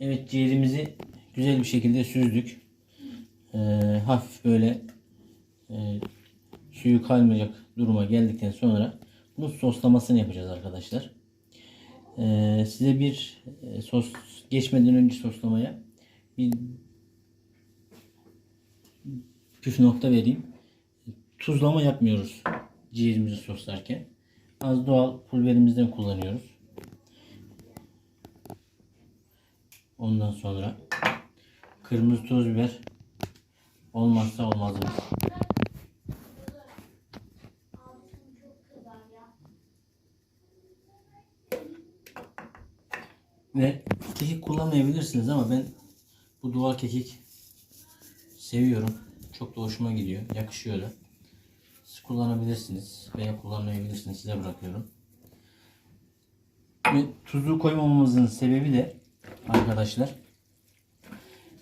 Evet ciğerimizi güzel bir şekilde süzdük. Ee, hafif böyle e, suyu kalmayacak duruma geldikten sonra bunun soslamasını yapacağız arkadaşlar. Ee, size bir e, sos geçmeden önce soslamaya bir püf nokta vereyim. Tuzlama yapmıyoruz ciğerimizi soslarken. Az doğal pul kullanıyoruz. Ondan sonra kırmızı toz biber olmazsa olmazımız. Ve kekik kullanmayabilirsiniz ama ben bu doğal kekik seviyorum. Çok da hoşuma gidiyor. Yakışıyor da. Siz kullanabilirsiniz veya kullanmayabilirsiniz. Size bırakıyorum. Ve tuzu koymamamızın sebebi de arkadaşlar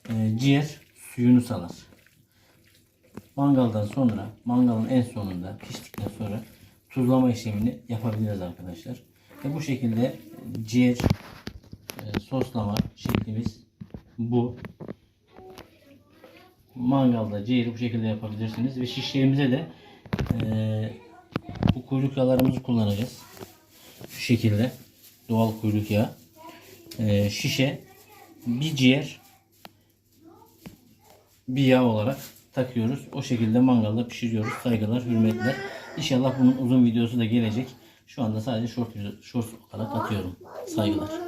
e, ciğer suyunu salar. Mangaldan sonra, mangalın en sonunda piştikten sonra tuzlama işlemini yapabiliriz arkadaşlar. Ve bu şekilde ciğer e, soslama şeklimiz bu. Mangalda ciğeri bu şekilde yapabilirsiniz ve şişlerimize de e, bu kuyruk yağlarımızı kullanacağız. Şu şekilde doğal kuyruk yağı. E, şişe bir ciğer bir yağ olarak takıyoruz. O şekilde mangalda pişiriyoruz. Saygılar, hürmetler. İnşallah bunun uzun videosu da gelecek. Şu anda sadece short, short olarak atıyorum. Saygılar.